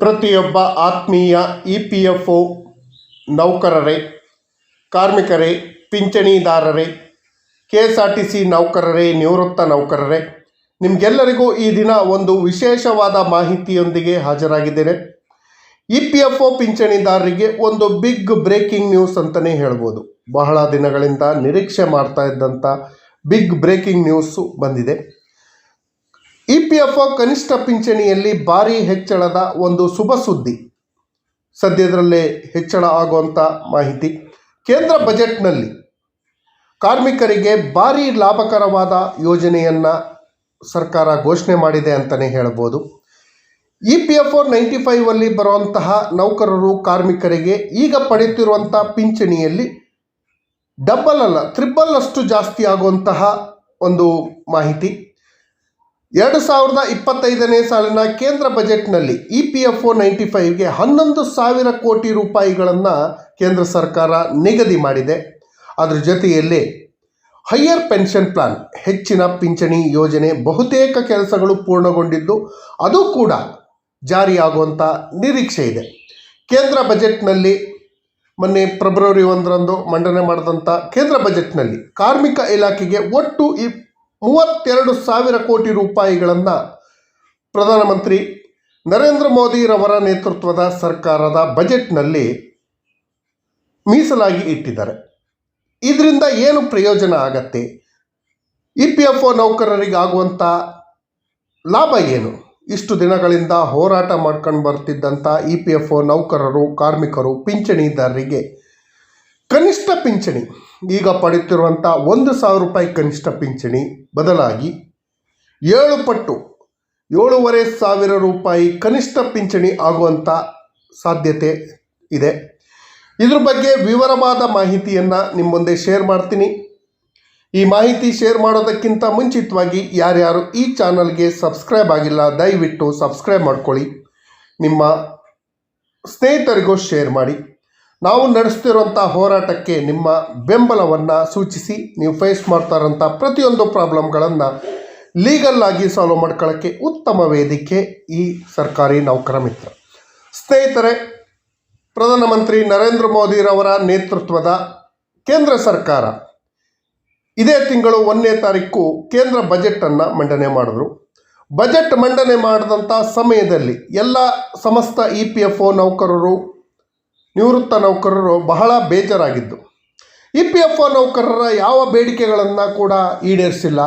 ಪ್ರತಿಯೊಬ್ಬ ಆತ್ಮೀಯ E P F O ನೌಕರರೇ, ಕಾರ್ಮಿಕರೇ, ಪಿಂಚಣಿದಾರರೇ, K S R T C ನೌಕರರೇ, ನಿವೃತ್ತ ನೌಕರರೇ, ನಿಮಗೆಲ್ಲರಿಗೂ ಈ ದಿನ ಒಂದು ವಿಶೇಷವಾದ ಮಾಹಿತಿಯೊಂದಿಗೆ ಹಾಜರಾಗಿದ್ದೇನೆ. ಇ ಪಿ ಎಫ್ ಒ ಪಿಂಚಣಿದಾರರಿಗೆ ಒಂದು ಬಿಗ್ ಬ್ರೇಕಿಂಗ್ ನ್ಯೂಸ್ ಅಂತಲೇ ಹೇಳ್ಬೋದು. ಬಹಳ ದಿನಗಳಿಂದ ನಿರೀಕ್ಷೆ ಮಾಡ್ತಾ ಇದ್ದಂಥ ಬಿಗ್ ಬ್ರೇಕಿಂಗ್ ನ್ಯೂಸು ಬಂದಿದೆ. ಇ ಪಿ ಎಫ್ ಒ ಕನಿಷ್ಠ ಪಿಂಚಣಿಯಲ್ಲಿ ಭಾರಿ ಹೆಚ್ಚಳದ ಒಂದು ಶುಭ ಸುದ್ದಿ. ಸದ್ಯದರಲ್ಲೇ ಹೆಚ್ಚಳ ಆಗುವಂಥ ಮಾಹಿತಿ. ಕೇಂದ್ರ ಬಜೆಟ್ನಲ್ಲಿ ಕಾರ್ಮಿಕರಿಗೆ ಭಾರಿ ಲಾಭಕರವಾದ ಯೋಜನೆಯನ್ನು ಸರ್ಕಾರ ಘೋಷಣೆ ಮಾಡಿದೆ ಅಂತಲೇ ಹೇಳ್ಬೋದು. E P F O ninety ಫೈವಲ್ಲಿ ಬರುವಂತಹ ನೌಕರರು ಕಾರ್ಮಿಕರಿಗೆ ಈಗ ಪಡೆಯುತ್ತಿರುವಂಥ ಪಿಂಚಣಿಯಲ್ಲಿ ಡಬ್ಬಲ್ ಅಲ್ಲ, ತ್ರಿಬಲ್ ಅಷ್ಟು ಜಾಸ್ತಿ ಆಗುವಂತಹ ಒಂದು ಮಾಹಿತಿ. ಎರಡು ಸಾವಿರದ ಇಪ್ಪತ್ತೈದನೇ ಸಾಲಿನ ಕೇಂದ್ರ ಬಜೆಟ್ನಲ್ಲಿ E P F O ninety ಫೈವ್ಗೆ ಹನ್ನೊಂದು ಸಾವಿರ ಕೋಟಿ ರೂಪಾಯಿಗಳನ್ನು ಕೇಂದ್ರ ಸರ್ಕಾರ ನಿಗದಿ ಮಾಡಿದೆ. ಅದರ ಜೊತೆಯಲ್ಲಿ ಹೈಯರ್ ಪೆನ್ಷನ್ ಪ್ಲಾನ್, ಹೆಚ್ಚಿನ ಪಿಂಚಣಿ ಯೋಜನೆ, ಬಹುತೇಕ ಕೆಲಸಗಳು ಪೂರ್ಣಗೊಂಡಿದ್ದು ಅದು ಕೂಡ ಜಾರಿಯಾಗುವಂಥ ನಿರೀಕ್ಷೆ ಇದೆ. ಕೇಂದ್ರ ಬಜೆಟ್ನಲ್ಲಿ ಮೊನ್ನೆ ಫೆಬ್ರವರಿ ಒಂದರಂದು ಮಂಡನೆ ಮಾಡಿದಂಥ ಕೇಂದ್ರ ಬಜೆಟ್ನಲ್ಲಿ ಕಾರ್ಮಿಕ ಇಲಾಖೆಗೆ ಒಟ್ಟು ಈ ಮೂವತ್ತೆರಡು ಸಾವಿರ ಕೋಟಿ ರೂಪಾಯಿಗಳನ್ನು ಪ್ರಧಾನಮಂತ್ರಿ ನರೇಂದ್ರ ಮೋದಿರವರ ನೇತೃತ್ವದ ಸರ್ಕಾರದ ಬಜೆಟ್ನಲ್ಲಿ ಮೀಸಲಾಗಿ ಇಟ್ಟಿದ್ದಾರೆ. ಇದರಿಂದ ಏನು ಪ್ರಯೋಜನ ಆಗತ್ತೆ? ಇ ಪಿ ಎಫ್ ಒ ನೌಕರರಿಗಾಗುವಂಥ ಲಾಭ ಏನು? ಇಷ್ಟು ದಿನಗಳಿಂದ ಹೋರಾಟ ಮಾಡ್ಕೊಂಡು ಬರ್ತಿದ್ದಂಥ ಇ ಪಿ ಎಫ್ ಒ ನೌಕರರು, ಕಾರ್ಮಿಕರು, ಪಿಂಚಣಿದಾರರಿಗೆ ಕನಿಷ್ಠ ಪಿಂಚಣಿ ಈಗ ಪಡೆಯುತ್ತಿರುವಂಥ ಒಂದು ಸಾವಿರ ರೂಪಾಯಿ ಕನಿಷ್ಠ ಪಿಂಚಣಿ ಬದಲಾಗಿ ಏಳು ಪಟ್ಟು ಏಳೂವರೆ ಸಾವಿರ ರೂಪಾಯಿ ಕನಿಷ್ಠ ಪಿಂಚಣಿ ಆಗುವಂಥ ಸಾಧ್ಯತೆ ಇದೆ. ಇದ್ರ ಬಗ್ಗೆ ವಿವರವಾದ ಮಾಹಿತಿಯನ್ನು ನಿಮ್ಮ ಮುಂದೆ ಶೇರ್ ಮಾಡ್ತೀನಿ. ಈ ಮಾಹಿತಿ ಶೇರ್ ಮಾಡೋದಕ್ಕಿಂತ ಮುಂಚಿತವಾಗಿ ಯಾರ್ಯಾರು ಈ ಚಾನಲ್ಗೆ ಸಬ್ಸ್ಕ್ರೈಬ್ ಆಗಿಲ್ಲ, ದಯವಿಟ್ಟು ಸಬ್ಸ್ಕ್ರೈಬ್ ಮಾಡ್ಕೊಳ್ಳಿ. ನಿಮ್ಮ ಸ್ನೇಹಿತರಿಗೂ ಶೇರ್ ಮಾಡಿ. ನಾವು ನಡೆಸ್ತಿರುವಂಥ ಹೋರಾಟಕ್ಕೆ ನಿಮ್ಮ ಬೆಂಬಲವನ್ನು ಸೂಚಿಸಿ, ನೀವು ಫೇಸ್ ಮಾಡ್ತಾ ಇರೋಂಥ ಪ್ರತಿಯೊಂದು ಪ್ರಾಬ್ಲಮ್ಗಳನ್ನು ಲೀಗಲ್ ಆಗಿ ಸಾಲ್ವ್ ಮಾಡ್ಕೊಳ್ಳೋಕ್ಕೆ ಉತ್ತಮ ವೇದಿಕೆ ಈ ಸರ್ಕಾರಿ ನೌಕರ ಮಿತ್ರ ಸ್ನೇಹಿತರೆ, ಪ್ರಧಾನಮಂತ್ರಿ ನರೇಂದ್ರ ಮೋದಿರವರ ನೇತೃತ್ವದ ಕೇಂದ್ರ ಸರ್ಕಾರ ಇದೇ ತಿಂಗಳು ಒಂದನೇ ತಾರೀಕು ಕೇಂದ್ರ ಬಜೆಟನ್ನು ಮಂಡನೆ ಮಾಡಿದ್ರು. ಬಜೆಟ್ ಮಂಡನೆ ಮಾಡಿದಂಥ ಸಮಯದಲ್ಲಿ ಎಲ್ಲ ಸಮಸ್ತ ಇ ಪಿ ಎಫ್ ಒ ನೌಕರರು ನಿವೃತ್ತ ನೌಕರರು ಬಹಳ ಬೇಜಾರಾಗಿದ್ದು. ಇ ಪಿ ಎಫ್ ಒ ನೌಕರರ ಯಾವ ಬೇಡಿಕೆಗಳನ್ನು ಕೂಡ ಈಡೇರಿಸಿಲ್ಲ.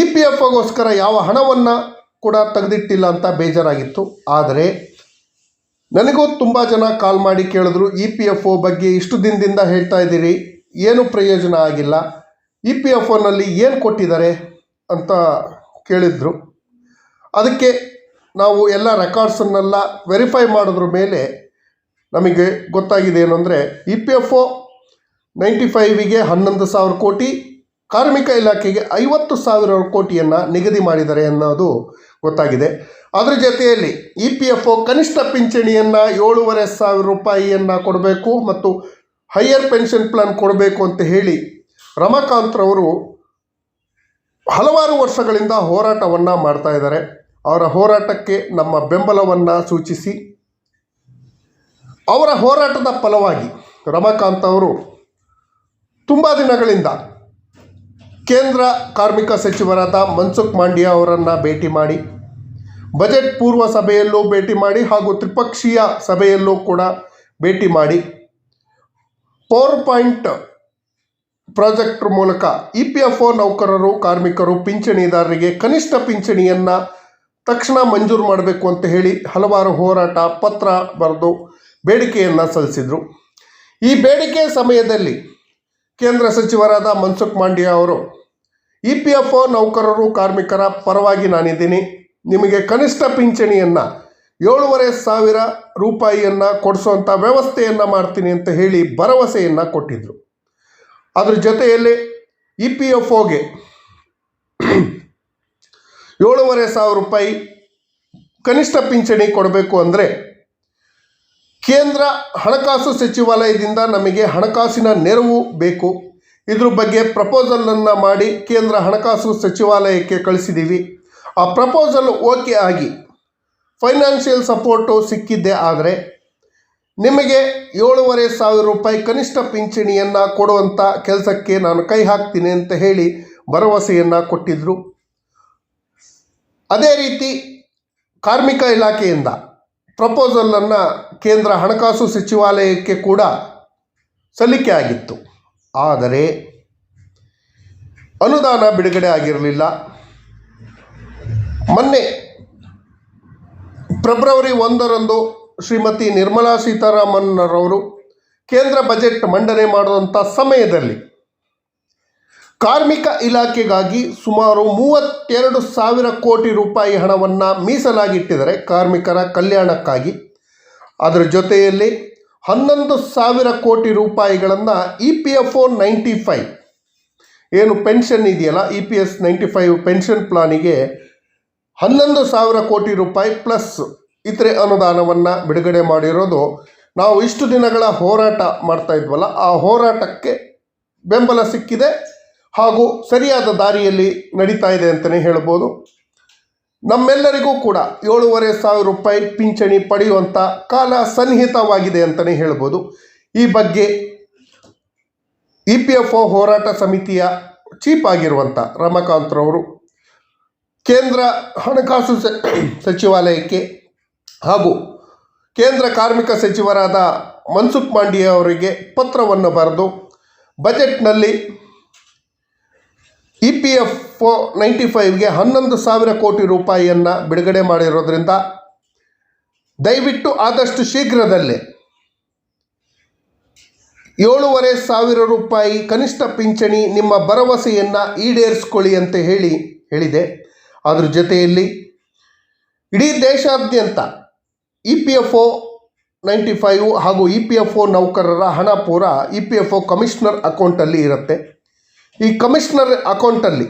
ಇ ಪಿ ಎಫ್ ಒಗೋಸ್ಕರ ಯಾವ ಹಣವನ್ನು ಕೂಡ ತೆಗೆದಿಟ್ಟಿಲ್ಲ ಅಂತ ಬೇಜಾರಾಗಿತ್ತು. ಆದರೆ ನನಗೂ ತುಂಬ ಜನ ಕಾಲ್ ಮಾಡಿ ಕೇಳಿದ್ರು, ಇ ಪಿ ಎಫ್ ಒ ಬಗ್ಗೆ ಇಷ್ಟು ದಿನದಿಂದ ಹೇಳ್ತಾ ಇದ್ದೀರಿ, ಏನು ಪ್ರಯೋಜನ ಆಗಿಲ್ಲ, ಇ ಪಿ ಎಫ್ ಒನಲ್ಲಿ ಏನು ಕೊಟ್ಟಿದ್ದಾರೆ ಅಂತ ಕೇಳಿದರು. ಅದಕ್ಕೆ ನಾವು ಎಲ್ಲ ರೆಕಾರ್ಡ್ಸನ್ನೆಲ್ಲ ವೆರಿಫೈ ಮಾಡಿದ್ರ ಮೇಲೆ ನಮಗೆ ಗೊತ್ತಾಗಿದೆ ಏನಂದರೆ E P F O ninety ಫೈವಿಗೆ ಹನ್ನೊಂದು ಸಾವಿರ ಕೋಟಿ, ಕಾರ್ಮಿಕ ಇಲಾಖೆಗೆ ಐವತ್ತು ಸಾವಿರ ಕೋಟಿಯನ್ನು ನಿಗದಿ ಮಾಡಿದ್ದಾರೆ ಅನ್ನೋದು ಗೊತ್ತಾಗಿದೆ. ಅದರ ಜೊತೆಯಲ್ಲಿ ಇ ಪಿ ಎಫ್ ಒ ಕನಿಷ್ಠ ಪಿಂಚಣಿಯನ್ನು ಏಳೂವರೆ ಸಾವಿರ ರೂಪಾಯಿಯನ್ನು ಕೊಡಬೇಕು ಮತ್ತು ಹೈಯರ್ ಪೆನ್ಷನ್ ಪ್ಲಾನ್ ಕೊಡಬೇಕು ಅಂತ ಹೇಳಿ ರಮಾಕಾಂತ್ರವರು ಹಲವಾರು ವರ್ಷಗಳಿಂದ ಹೋರಾಟವನ್ನು ಮಾಡ್ತಾ ಇದ್ದಾರೆ. ಅವರ ಹೋರಾಟಕ್ಕೆ ನಮ್ಮ ಬೆಂಬಲವನ್ನು ಸೂಚಿಸಿ. ಅವರ ಹೋರಾಟದ ಫಲವಾಗಿ ರಮಾಕಾಂತ್ ಅವರು ತುಂಬ ದಿನಗಳಿಂದ ಕೇಂದ್ರ ಕಾರ್ಮಿಕ ಸಚಿವರಾದ ಮನ್ಸುಖ್ ಮಾಂಡ್ಯ ಅವರನ್ನು ಭೇಟಿ ಮಾಡಿ, ಬಜೆಟ್ ಪೂರ್ವ ಸಭೆಯಲ್ಲೂ ಭೇಟಿ ಮಾಡಿ ಹಾಗೂ ತ್ರಿಪಕ್ಷೀಯ ಸಭೆಯಲ್ಲೂ ಕೂಡ ಭೇಟಿ ಮಾಡಿ. ಪವರ್ ಪಾಯಿಂಟ್ ಪ್ರಾಜೆಕ್ಟ್ ಮೂಲಕ ಇ ಪಿ ಎಫ್ ಒ ನೌಕರರು, ಕಾರ್ಮಿಕರು, ಪಿಂಚಣಿದಾರರಿಗೆ ಕನಿಷ್ಠ ಪಿಂಚಣಿಯನ್ನು ತಕ್ಷಣ ಮಂಜೂರು ಮಾಡಬೇಕು ಅಂತ ಹೇಳಿ ಹಲವಾರು ಹೋರಾಟ ಪತ್ರ ಬರೆದು ಬೇಡಿಕೆಯನ್ನು ಸಲ್ಲಿಸಿದರು. ಈ ಬೇಡಿಕೆ ಸಮಯದಲ್ಲಿ ಕೇಂದ್ರ ಸಚಿವರಾದ ಮನ್ಸುಖ್ ಮಾಂಡ್ಯ ಅವರು ಇ ಪಿ ಎಫ್ ಒ ನೌಕರರು ಕಾರ್ಮಿಕರ ಪರವಾಗಿ ನಾನಿದ್ದೀನಿ. ನಿಮಗೆ ಕನಿಷ್ಠ ಪಿಂಚಣಿಯನ್ನು ಏಳುವರೆ ಸಾವಿರ ರೂಪಾಯಿಯನ್ನು ಕೊಡಿಸುವಂಥ ವ್ಯವಸ್ಥೆಯನ್ನು ಮಾಡ್ತೀನಿ ಅಂತ ಹೇಳಿ ಭರವಸೆಯನ್ನು ಕೊಟ್ಟಿದ್ದರು ಅದರ ಜೊತೆಯಲ್ಲಿ ಇ ಪಿ ಎಫ್ ಒಗೆ ಏಳೂವರೆ ಸಾವಿರ ರೂಪಾಯಿ ಕನಿಷ್ಠ ಪಿಂಚಣಿ ಕೊಡಬೇಕು ಅಂದರೆ ಕೇಂದ್ರ ಹಣಕಾಸು ಸಚಿವಾಲಯದಿಂದ ನಮಗೆ ಹಣಕಾಸಿನ ನೆರವು ಬೇಕು. ಇದ್ರ ಬಗ್ಗೆ ಪ್ರಪೋಸಲನ್ನು ಮಾಡಿ ಕೇಂದ್ರ ಹಣಕಾಸು ಸಚಿವಾಲಯಕ್ಕೆ ಕಳಿಸಿದ್ದೀವಿ ಆ ಪ್ರಪೋಸಲ್ ಓಕೆ ಆಗಿ ಫೈನಾನ್ಷಿಯಲ್ ಸಪೋರ್ಟು ಸಿಕ್ಕಿದ್ದೆ ಆದರೆ ನಿಮಗೆ ಏಳುವರೆ ಸಾವಿರ ರೂಪಾಯಿ ಕನಿಷ್ಠ ಪಿಂಚಣಿಯನ್ನು ಕೊಡುವಂಥ ಕೆಲಸಕ್ಕೆ ನಾನು ಕೈ ಹಾಕ್ತೀನಿ ಅಂತ ಹೇಳಿ ಭರವಸೆಯನ್ನು ಕೊಟ್ಟಿದ್ದರು ಅದೇ ರೀತಿ ಕಾರ್ಮಿಕ ಇಲಾಖೆಯಿಂದ ಪ್ರಪೋಸಲನ್ನು ಕೇಂದ್ರ ಹಣಕಾಸು ಸಚಿವಾಲಯಕ್ಕೆ ಕೂಡ ಸಲ್ಲಿಕೆ ಆಗಿತ್ತು. ಆದರೆ ಅನುದಾನ ಬಿಡುಗಡೆ ಆಗಿರಲಿಲ್ಲ. ಮೊನ್ನೆ ಫೆಬ್ರವರಿ ಒಂದರಂದು ಶ್ರೀಮತಿ ನಿರ್ಮಲಾ ಸೀತಾರಾಮನ್ರವರು ಕೇಂದ್ರ ಬಜೆಟ್ ಮಂಡನೆ ಮಾಡುವಂಥ ಸಮಯದಲ್ಲಿ ಕಾರ್ಮಿಕ ಇಲಾಖೆಗಾಗಿ ಸುಮಾರು ಮೂವತ್ತೆರಡು ಸಾವಿರ ಕೋಟಿ ರೂಪಾಯಿ ಹಣವನ್ನು ಮೀಸಲಾಗಿಟ್ಟಿದ್ದಾರೆ ಕಾರ್ಮಿಕರ ಕಲ್ಯಾಣಕ್ಕಾಗಿ. ಅದರ ಜೊತೆಯಲ್ಲಿ ಹನ್ನೊಂದು ಸಾವಿರ ಕೋಟಿ ರೂಪಾಯಿಗಳನ್ನು E P F O ninety five, ಏನು ಪೆನ್ಷನ್ ಇದೆಯಲ್ಲ, E P S ninety five pension ಪ್ಲಾನಿಗೆ ಹನ್ನೊಂದು ಸಾವಿರ ಕೋಟಿ ರೂಪಾಯಿ ಪ್ಲಸ್ ಇತರೆ ಅನುದಾನವನ್ನು ಬಿಡುಗಡೆ ಮಾಡಿರೋದು ನಾವು ಇಷ್ಟು ದಿನಗಳ ಹೋರಾಟ ಮಾಡ್ತಾ ಇದ್ವಲ್ಲ, ಆ ಹೋರಾಟಕ್ಕೆ ಬೆಂಬಲ ಸಿಕ್ಕಿದೆ. ಹಾಗೂ ಸರಿಯಾದ ದಾರಿಯಲ್ಲಿ ನಡೀತಾ ಇದೆ ಅಂತಲೇ ಹೇಳ್ಬೋದು. ನಮ್ಮೆಲ್ಲರಿಗೂ ಕೂಡ ಏಳೂವರೆ ಸಾವಿರ ರೂಪಾಯಿ ಪಿಂಚಣಿ ಪಡೆಯುವಂಥ ಕಾಲ ಸನ್ನಿಹಿತವಾಗಿದೆ ಅಂತಲೇ ಹೇಳ್ಬೋದು. ಈ ಬಗ್ಗೆ ಇ ಪಿ ಎಫ್ ಒ ಹೋರಾಟ ಸಮಿತಿಯ ಚೀಫ್ ಆಗಿರುವಂಥ ರಮಾಕಾಂತ್ರವರು ಕೇಂದ್ರ ಹಣಕಾಸು ಸಚಿವಾಲಯಕ್ಕೆ ಹಾಗೂ ಕೇಂದ್ರ ಕಾರ್ಮಿಕ ಸಚಿವರಾದ ಮನ್ಸುಖ್ ಮಾಂಡಿಯ ಅವರಿಗೆ ಪತ್ರವನ್ನು ಬರೆದು, ಬಜೆಟ್ನಲ್ಲಿ E P F O ninety ಫೈವ್ಗೆ ಹನ್ನೊಂದು ಸಾವಿರ ಕೋಟಿ ರೂಪಾಯಿಯನ್ನು ಬಿಡುಗಡೆ ಮಾಡಿರೋದ್ರಿಂದ ದಯವಿಟ್ಟು ಆದಷ್ಟು ಶೀಘ್ರದಲ್ಲೇ ಏಳೂವರೆ ಸಾವಿರ ರೂಪಾಯಿ ಕನಿಷ್ಠ ಪಿಂಚಣಿ ನಿಮ್ಮ ಭರವಸೆಯನ್ನು ಈಡೇರಿಸ್ಕೊಳ್ಳಿ ಅಂತ ಹೇಳಿ ಹೇಳಿದೆ. ಅದರ ಜೊತೆಯಲ್ಲಿ ಇಡೀ ದೇಶಾದ್ಯಂತ E P F O ninety five ಹಾಗೂ ಇ ಪಿ ಎಫ್ ಒ ನೌಕರರ ಹಣ ಪೂರ E P F O commissioner ಅಕೌಂಟಲ್ಲಿ ಇರುತ್ತೆ. ಈ ಕಮಿಷನರ್ ಅಕೌಂಟಲ್ಲಿ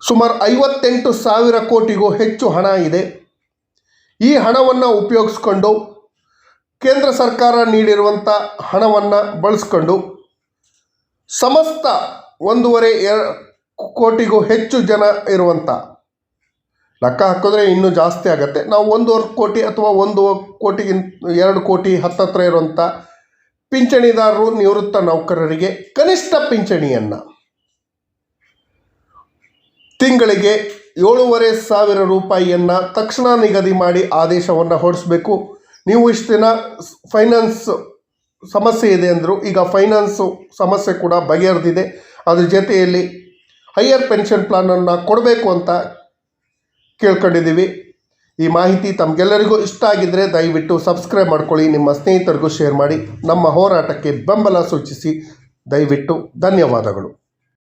ಸುಮಾರು ಐವತ್ತೆಂಟು ಸಾವಿರ ಕೋಟಿಗೂ ಹೆಚ್ಚು ಹಣ ಇದೆ. ಈ ಹಣವನ್ನು ಉಪಯೋಗಿಸ್ಕೊಂಡು ಕೇಂದ್ರ ಸರ್ಕಾರ ನೀಡಿರುವಂಥ ಹಣವನ್ನು ಬಳಸ್ಕೊಂಡು ಸಮಸ್ತ ಒಂದೂವರೆ ಎ ಕೋಟಿಗೂ ಹೆಚ್ಚು ಜನ ಇರುವಂಥ ಲೆಕ್ಕ ಹಾಕಿದ್ರೆ ಇನ್ನೂ ಜಾಸ್ತಿ ಆಗುತ್ತೆ. ನಾವು ಒಂದೂವರೆ ಕೋಟಿ ಅಥವಾ ಒಂದು ಕೋಟಿಗಿಂತ ಎರಡು ಕೋಟಿ ಹತ್ತತ್ರ ಇರುವಂಥ ಪಿಂಚಣಿದಾರರು ನಿವೃತ್ತ ನೌಕರರಿಗೆ ಕನಿಷ್ಠ ಪಿಂಚಣಿಯನ್ನು. ತಿಂಗಳಿಗೆ ಏಳೂವರೆ ಸಾವಿರ ರೂಪಾಯಿಯನ್ನು ತಕ್ಷಣ ನಿಗದಿ ಮಾಡಿ ಆದೇಶವನ್ನು ಹೊರಡಿಸ್ಬೇಕು. ನೀವು ಇಷ್ಟು ದಿನ ಫೈನಾನ್ಸ್ ಸಮಸ್ಯೆ ಇದೆ ಅಂದರು, ಈಗ ಫೈನಾನ್ಸು ಸಮಸ್ಯೆ ಕೂಡ ಬಗೆಹರಿದಿದೆ. ಅದ್ರ ಜೊತೆಯಲ್ಲಿ ಹೈಯರ್ ಪೆನ್ಷನ್ ಪ್ಲಾನನ್ನು ಕೊಡಬೇಕು ಅಂತ ಕೇಳ್ಕೊಂಡಿದ್ದೀವಿ. ಈ ಮಾಹಿತಿ ತಮಗೆಲ್ಲರಿಗೂ ಇಷ್ಟ ಆಗಿದ್ದರೆ ದಯವಿಟ್ಟು ಸಬ್ಸ್ಕ್ರೈಬ್ ಮಾಡ್ಕೊಳ್ಳಿ, ನಿಮ್ಮ ಸ್ನೇಹಿತರಿಗೂ ಶೇರ್ ಮಾಡಿ, ನಮ್ಮ ಹೋರಾಟಕ್ಕೆ ಬೆಂಬಲ ಸೂಚಿಸಿ. ದಯವಿಟ್ಟು ಧನ್ಯವಾದಗಳು.